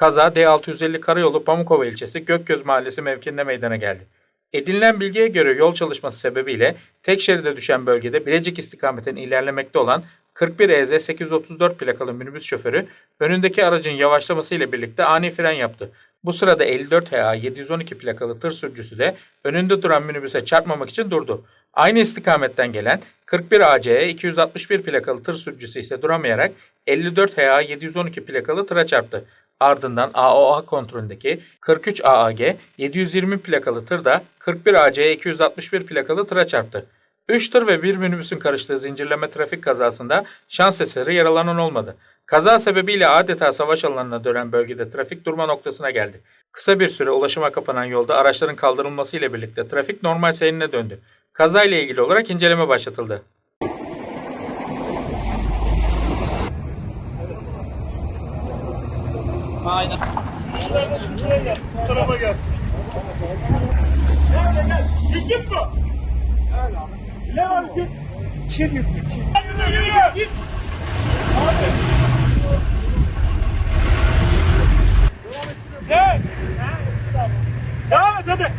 Kaza D650 Karayolu Pamukova ilçesi Gökgöz Mahallesi mevkiinde meydana geldi. Edinilen bilgiye göre yol çalışması sebebiyle tek şeride düşen bölgede Bilecik istikametine ilerlemekte olan 41 EZ 834 plakalı minibüs şoförü önündeki aracın yavaşlaması ile birlikte ani fren yaptı. Bu sırada 54 HA 712 plakalı tır sürücüsü de önünde duran minibüse çarpmamak için durdu. Aynı istikametten gelen 41 ACE 261 plakalı tır sürücüsü ise duramayarak 54 HA 712 plakalı tıra çarptı. Ardından AOA kontrolündeki 43 AAG 720 plakalı tır da 41 AC 261 plakalı tıra çarptı. 3 tır ve 1 minibüsün karıştığı zincirleme trafik kazasında şans eseri yaralanan olmadı. Kaza sebebiyle adeta savaş alanına dönen bölgede trafik durma noktasına geldi. Kısa bir süre ulaşıma kapanan yolda araçların kaldırılması ile birlikte trafik normal seyrine döndü. Kazayla ilgili olarak inceleme başlatıldı. Aynen. Buraya gel, bu tarafa gelsin. Gel gel, yüklük mü? Evet abi. Ne var ki? Çir yüklük. Yürü yürü yürü. Abi. Gel. Devam et hadi.